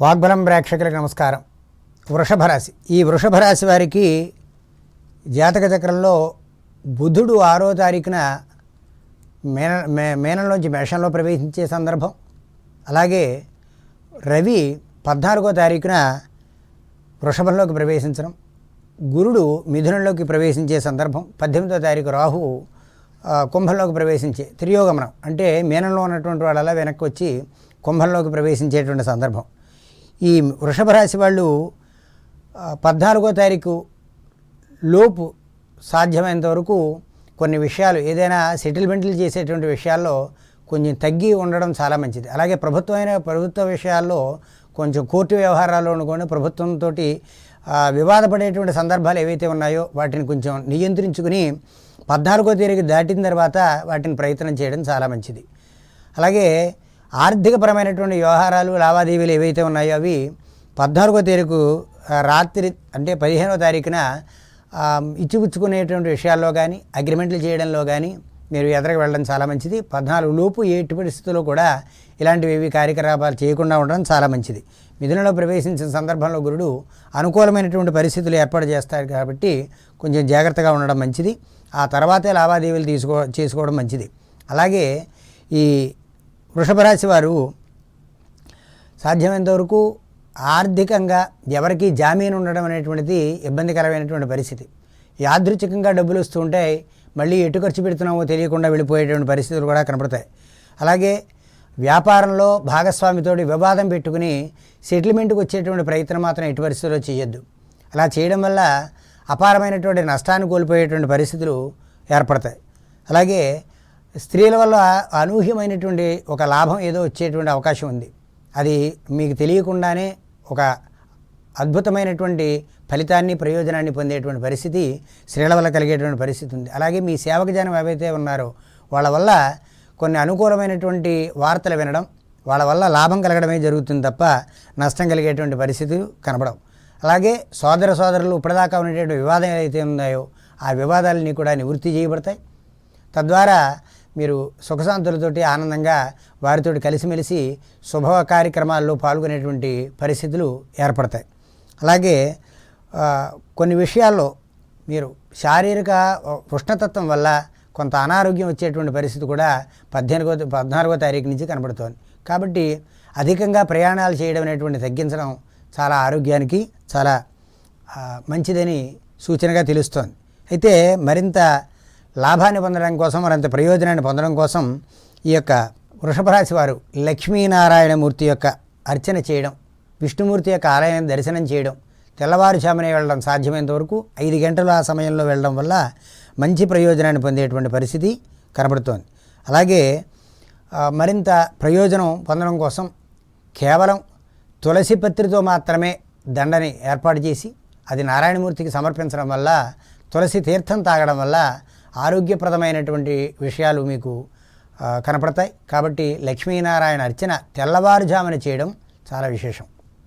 వాగ్బలం ప్రేక్షకులకు నమస్కారం. వృషభ రాశి ఈ వృషభ రాశి వారికి జాతక చక్రంలో బుధుడు ఆరో తారీఖున మేన మే మేనంలోంచి మేషంలో ప్రవేశించే సందర్భం. అలాగే రవి పద్నాలుగో తారీఖున వృషభంలోకి ప్రవేశించడం. గురుడు మిథునంలోకి ప్రవేశించే సందర్భం. పద్దెనిమిదో తారీఖు రాహు కుంభంలోకి ప్రవేశించే త్రియోగమనం. అంటే మీనంలో ఉన్నటువంటి వాళ్ళలా వెనక్కి వచ్చి కుంభంలోకి ప్రవేశించేటువంటి సందర్భం. ఈ వృషభ రాశి వాళ్ళు పద్నాలుగో తారీఖు లోపు సాధ్యమైనంత వరకు కొన్ని విషయాలు ఏదైనా సెటిల్మెంట్లు చేసేటువంటి విషయాల్లో కొంచెం తగ్గి ఉండడం చాలా మంచిది. అలాగే ప్రభుత్వమైన ప్రభుత్వ విషయాల్లో కొంచెం కోర్టు వ్యవహారాల్లోనూ కూడా ప్రభుత్వంతో వివాదపడేటువంటి సందర్భాలు ఏవైతే ఉన్నాయో వాటిని కొంచెం నియంత్రించుకుని పద్నాలుగో తేదీకి దాటిన తర్వాత వాటిని ప్రయత్నం చేయడం చాలా మంచిది. అలాగే ఆర్థికపరమైనటువంటి వ్యవహారాలు లావాదేవీలు ఏవైతే ఉన్నాయో అవి పద్నాలుగో తారీఖు రాత్రి అంటే పదిహేనో తారీఖున ఇచ్చిపుచ్చుకునేటువంటి విషయాల్లో కానీ అగ్రిమెంట్లు చేయడంలో కానీ మీరు ఎదరకు వెళ్ళడం చాలా మంచిది. పద్నాలుగు లోపు ఎట్టి పరిస్థితుల్లో కూడా ఇలాంటివి ఏవి కార్యకలాపాలు చేయకుండా ఉండడం చాలా మంచిది. మిథునంలో ప్రవేశించిన సందర్భంలో గురుడు అనుకూలమైనటువంటి పరిస్థితులు ఏర్పాటు చేస్తారు కాబట్టి కొంచెం జాగ్రత్తగా ఉండడం మంచిది. ఆ తర్వాతే లావాదేవీలు తీసుకో చేసుకోవడం మంచిది. అలాగే ఈ వృషభ రాశి వారు సాధ్యమైనంతవరకు ఆర్థికంగా ఎవరికి జామీను ఉండడం అనేటువంటిది ఇబ్బందికరమైనటువంటి పరిస్థితి. యాదృచ్ఛికంగా డబ్బులు వస్తూ ఉంటాయి మళ్ళీ ఎటు ఖర్చు పెడుతున్నామో తెలియకుండా వెళ్ళిపోయేటువంటి పరిస్థితులు కూడా కనపడతాయి. అలాగే వ్యాపారంలో భాగస్వామితోటి వివాదం పెట్టుకుని సెటిల్మెంట్కి వచ్చేటువంటి ప్రయత్నం మాత్రం ఎటు పరిస్థితుల్లో చేయొద్దు. అలా చేయడం వల్ల అపారమైనటువంటి నష్టాన్ని కోల్పోయేటువంటి పరిస్థితులు ఏర్పడతాయి. అలాగే స్త్రీల వల్ల అనూహ్యమైనటువంటి ఒక లాభం ఏదో వచ్చేటువంటి అవకాశం ఉంది. అది మీకు తెలియకుండానే ఒక అద్భుతమైనటువంటి ఫలితాన్ని ప్రయోజనాన్ని పొందేటువంటి పరిస్థితి స్త్రీల వల్ల కలిగేటువంటి పరిస్థితి ఉంది. అలాగే మీ సేవక జనం ఏవైతే ఉన్నారో వాళ్ళ వల్ల కొన్ని అనుకూలమైనటువంటి వార్తలు వినడం వాళ్ళ వల్ల లాభం కలగడమే జరుగుతుంది తప్ప నష్టం కలిగేటువంటి పరిస్థితులు కనబడవు అలాగే సోదర సోదరులు ఇప్పటిదాకా ఉన్నటువంటి వివాదం ఏదైతే ఉన్నాయో ఆ వివాదాలని కూడా నివృత్తి చేయబడతాయి. తద్వారా మీరు సుఖశాంతులతోటి ఆనందంగా వారితోటి కలిసిమెలిసి శుభ కార్యక్రమాల్లో పాల్గొనేటువంటి పరిస్థితులు ఏర్పడతాయి. అలాగే కొన్ని విషయాల్లో మీరు శారీరక ఉష్ణతత్వం వల్ల కొంత అనారోగ్యం వచ్చేటువంటి పరిస్థితి కూడా పద్దెనిమిదో పద్నాలుగో తారీఖు నుంచి కనబడుతోంది. కాబట్టి అధికంగా ప్రయాణాలు చేయడం అనేటువంటి తగ్గించడం చాలా ఆరోగ్యానికి చాలా మంచిదని సూచనగా తెలుస్తోంది. అయితే మరింత లాభాన్ని పొందడం కోసం మరింత ప్రయోజనాన్ని పొందడం కోసం ఈ యొక్క వృషభరాశి వారు లక్ష్మీనారాయణమూర్తి యొక్క అర్చన చేయడం విష్ణుమూర్తి యొక్క ఆలయాన్ని దర్శనం చేయడం తెల్లవారుజామునే వెళ్ళడం సాధ్యమైనంత వరకు ఐదు గంటలు ఆ సమయంలో వెళ్ళడం వల్ల మంచి ప్రయోజనాన్ని పొందేటువంటి పరిస్థితి కనబడుతోంది. అలాగే మరింత ప్రయోజనం పొందడం కోసం కేవలం తులసి పత్రితో మాత్రమే దండని ఏర్పాటు చేసి అది నారాయణమూర్తికి సమర్పించడం వల్ల తులసి తీర్థం తాగడం వల్ల ఆరోగ్యప్రదమైనటువంటి విషయాలు మీకు కనపడతాయి. కాబట్టి లక్ష్మీనారాయణ అర్చన తెల్లవారుజామున చేయడం చాలా విశేషం.